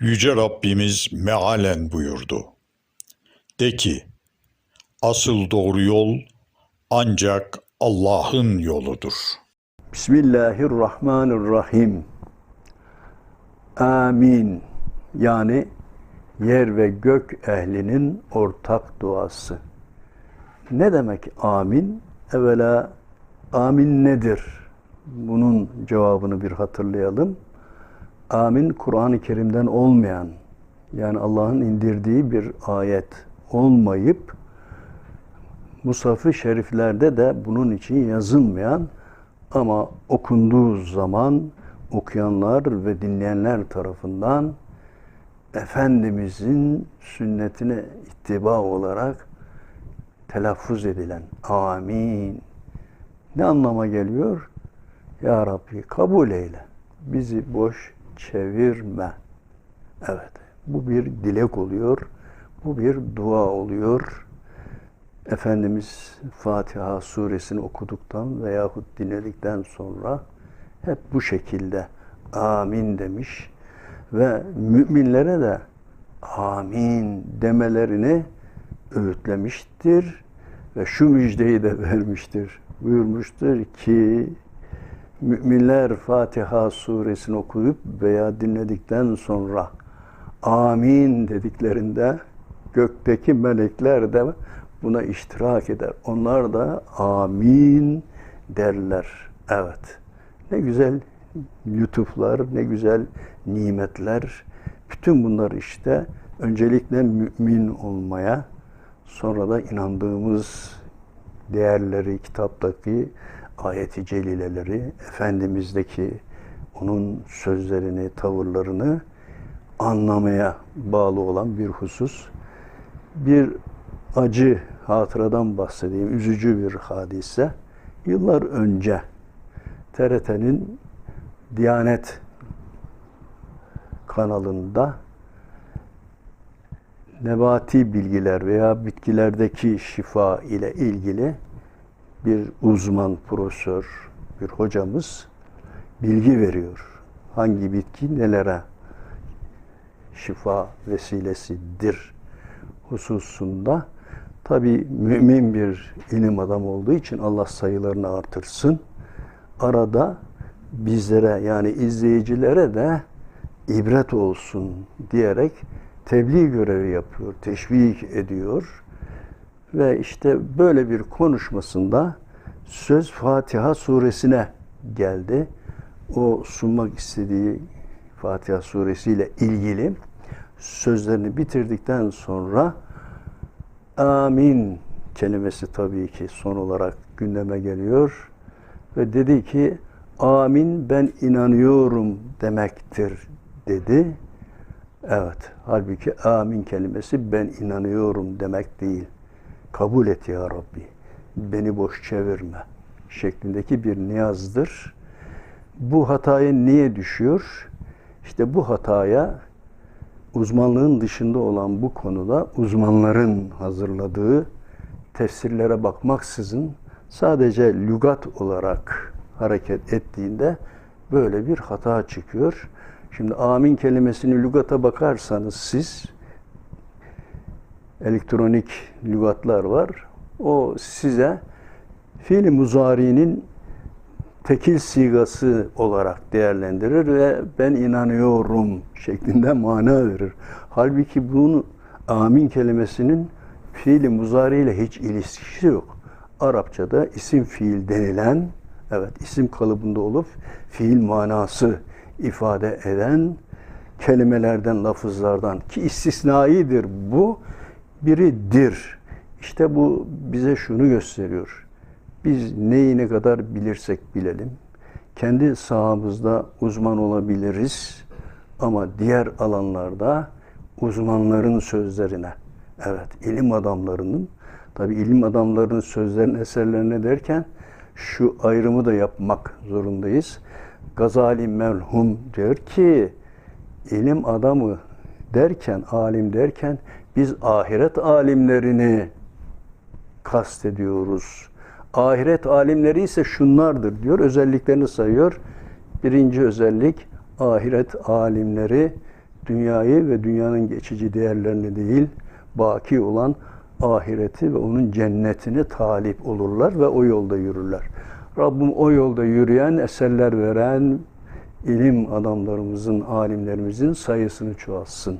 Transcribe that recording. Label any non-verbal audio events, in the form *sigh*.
Yüce Rabbimiz mealen buyurdu. De ki, asıl doğru yol ancak Allah'ın yoludur. Bismillahirrahmanirrahim. Amin. Yani yer ve gök ehlinin ortak duası. Ne demek amin? Evvela amin nedir? Bunun cevabını bir hatırlayalım. Amin Kur'an-ı Kerim'den olmayan yani Allah'ın indirdiği bir ayet olmayıp Musaf-ı Şeriflerde de bunun için yazılmayan ama okunduğu zaman okuyanlar ve dinleyenler tarafından Efendimizin sünnetine ittiba olarak telaffuz edilen amin. Ne anlama geliyor? Ya Rabbi kabul eyle. Bizi boş çevirme. Evet. Bu bir dilek oluyor. Bu bir dua oluyor. Efendimiz Fatiha suresini okuduktan veyahut dinledikten sonra hep bu şekilde amin demiş ve müminlere de amin demelerini öğütlemiştir ve şu müjdeyi de *laughs* vermiştir. Buyurmuştur ki müminler Fatiha suresini okuyup veya dinledikten sonra amin dediklerinde gökteki melekler de buna iştirak eder. Onlar da amin derler. Evet. Ne güzel lütuflar, ne güzel nimetler. Bütün bunlar işte öncelikle mümin olmaya, sonra da inandığımız değerleri, kitaptaki ayeti celileleri, Efendimiz'deki onun sözlerini, tavırlarını anlamaya bağlı olan bir husus. Bir acı hatıradan bahsedeyim, üzücü bir hadise. Yıllar önce TRT'nin Diyanet kanalında nebati bilgiler veya bitkilerdeki şifa ile ilgili bir uzman profesör, bir hocamız bilgi veriyor. Hangi bitki nelere şifa vesilesidir hususunda. Tabi mümin bir ilim adam olduğu için Allah sayılarını artırsın. Arada bizlere yani izleyicilere de ibret olsun diyerek tebliğ görevi yapıyor, teşvik ediyor. Ve işte böyle bir konuşmasında söz Fatiha suresine geldi. O sunmak istediği Fatiha suresiyle ilgili sözlerini bitirdikten sonra amin kelimesi tabii ki son olarak gündeme geliyor ve dedi ki amin ben inanıyorum demektir dedi. Evet. Halbuki amin kelimesi ben inanıyorum demek değil. Kabul et ya Rabbi. Beni boş çevirme şeklindeki bir niyazdır. Bu hataya niye düşüyor? İşte bu hataya uzmanlığın dışında olan bu konuda uzmanların hazırladığı tefsirlere bakmaksızın sadece lügat olarak hareket ettiğinde böyle bir hata çıkıyor. Şimdi amin kelimesini lügata bakarsanız siz elektronik lügatlar var. O size fiil muzari'nin tekil sigası olarak değerlendirir ve ben inanıyorum şeklinde *laughs* mana verir. Halbuki bunu amin kelimesinin fiili muzari ile hiç ilişkisi yok. Arapçada isim fiil denilen, evet isim kalıbında olup fiil manası ifade eden kelimelerden, lafızlardan ki istisnaidir bu, biridir. İşte bu bize şunu gösteriyor. Biz neyi ne kadar bilirsek bilelim, kendi sahamızda uzman olabiliriz ama diğer alanlarda uzmanların sözlerine, evet ilim adamlarının, tabi ilim adamlarının sözlerine, eserlerine derken şu ayrımı da yapmak zorundayız. Gazali merhum diyor ki ilim adamı derken, alim derken biz ahiret alimlerini kastediyoruz. Ahiret alimleri ise şunlardır diyor. Özelliklerini sayıyor. Birinci özellik ahiret alimleri Dünyayı ve dünyanın geçici değerlerini değil, baki olan ahireti ve onun cennetini talip olurlar ve o yolda yürürler. Rabbim o yolda yürüyen, eserler veren ilim adamlarımızın, alimlerimizin sayısını çoğaltsın.